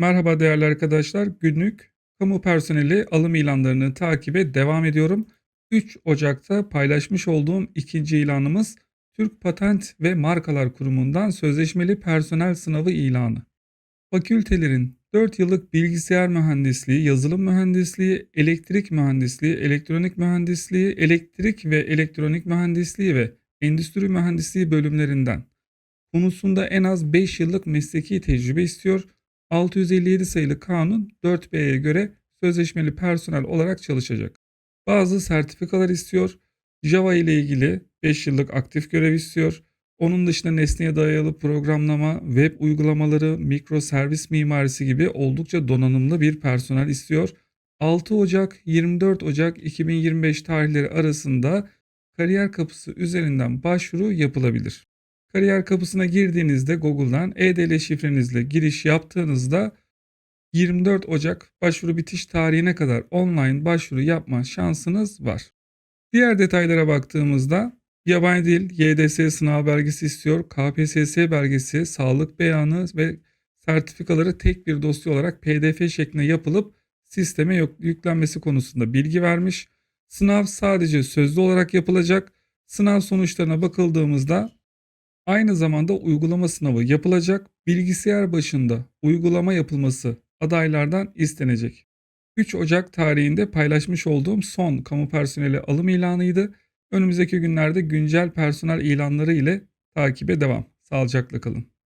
Merhaba değerli arkadaşlar. Günlük kamu personeli alım ilanlarını takibe devam ediyorum. 3 Ocak'ta paylaşmış olduğum ikinci ilanımız Türk Patent ve Markalar Kurumu'ndan sözleşmeli personel sınavı ilanı. Fakültelerin 4 yıllık bilgisayar mühendisliği, yazılım mühendisliği, elektrik mühendisliği, elektronik mühendisliği, elektrik ve elektronik mühendisliği ve endüstri mühendisliği bölümlerinden konusunda en az 5 yıllık mesleki tecrübe istiyor. 657 sayılı kanun 4B'ye göre sözleşmeli personel olarak çalışacak. Bazı sertifikalar istiyor. Java ile ilgili 5 yıllık aktif görev istiyor. Onun dışında nesneye dayalı programlama, web uygulamaları, mikroservis mimarisi gibi oldukça donanımlı bir personel istiyor. 6 Ocak 24 Ocak 2025 tarihleri arasında kariyer kapısı üzerinden başvuru yapılabilir. Kariyer kapısına girdiğinizde Google'dan e-devlet şifrenizle giriş yaptığınızda 24 Ocak başvuru bitiş tarihine kadar online başvuru yapma şansınız var. Diğer detaylara baktığımızda yabancı dil, YDS sınav belgesi istiyor, KPSS belgesi, sağlık beyanı ve sertifikaları tek bir dosya olarak PDF şeklinde yapılıp sisteme yüklenmesi konusunda bilgi vermiş. Sınav sadece sözlü olarak yapılacak. Sınav sonuçlarına bakıldığımızda Aynı zamanda uygulama sınavı yapılacak. Bilgisayar başında uygulama yapılması adaylardan istenecek. 3 Ocak tarihinde paylaşmış olduğum son kamu personeli alım ilanıydı. Önümüzdeki günlerde güncel personel ilanları ile takibe devam. Sağlıcakla kalın.